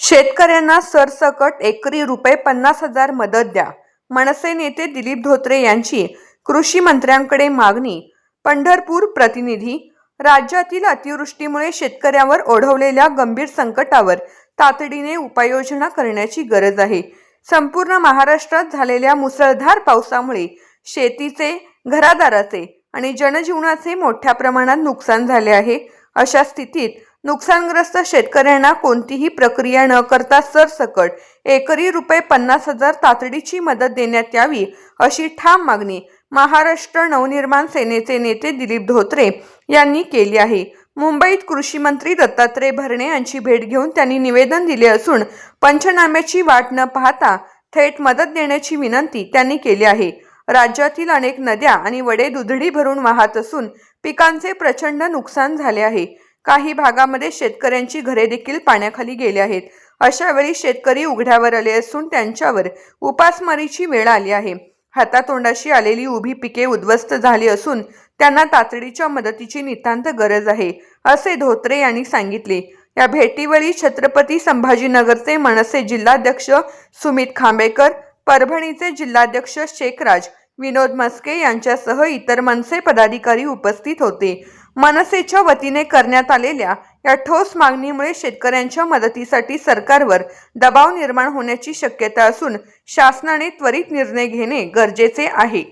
शेतकऱ्यांना सरसकट एकरी रुपये पन्नास हजार मदत द्या मनसे नेते दिलीप धोत्रे यांची कृषी मंत्र्यांकडे मागणी पंढरपूर प्रतिनिधी राज्यातील अतिवृष्टीमुळे शेतकऱ्यावर ओढवलेल्या गंभीर संकटावर तातडीने उपाययोजना करण्याची गरज आहे. संपूर्ण महाराष्ट्रात झालेल्या मुसळधार पावसामुळे शेतीचे घरादाराचे आणि जनजीवनाचे मोठ्या प्रमाणात नुकसान झाले आहे अशा स्थितीत नुकसानग्रस्त शेतकऱ्यांना कोणतीही प्रक्रिया न करता सरसकट एकरी रुपये पन्नास हजार तातडीची मदत देण्यात यावी अशी ठाम मागणी महाराष्ट्र नवनिर्माण सेनेचे नेते दिलीप धोत्रे यांनी केली आहे. मुंबईत कृषी मंत्री दत्तात्रय भरणे यांची भेट घेऊन त्यांनी निवेदन दिले असून पंचनाम्याची वाट न पाहता थेट मदत देण्याची विनंती त्यांनी केली आहे. राज्यातील अनेक नद्या आणि वडे दुधडी भरून वाहत असून पिकांचे प्रचंड नुकसान झाले आहे. काही भागामध्ये शेतकऱ्यांची घरे देखील पाण्याखाली गेली आहेत. अशा वेळी शेतकरी उघड्यावर आले असून त्यांच्यावर उपासमारीची वेळ आली आहे. हातातोंडाशी आलेली उभी पिके उद्ध्वस्त झाली असून त्यांना तातडीच्या मदतीची नितांत गरज आहे असे धोत्रे यांनी सांगितले. या भेटीवेळी छत्रपती संभाजीनगरचे मनसे जिल्हाध्यक्ष सुमित खांबेकर परभणीचे जिल्हाध्यक्ष शेखराज विनोद मस्के यांच्यासह इतर मनसे पदाधिकारी उपस्थित होते. मनसेच्या वतीने करण्यात आलेल्या या ठोस मागणीमुळे शेतकऱ्यांच्या मदतीसाठी सरकारवर दबाव निर्माण होण्याची शक्यता असून शासनाने त्वरित निर्णय घेणे गरजेचे आहे.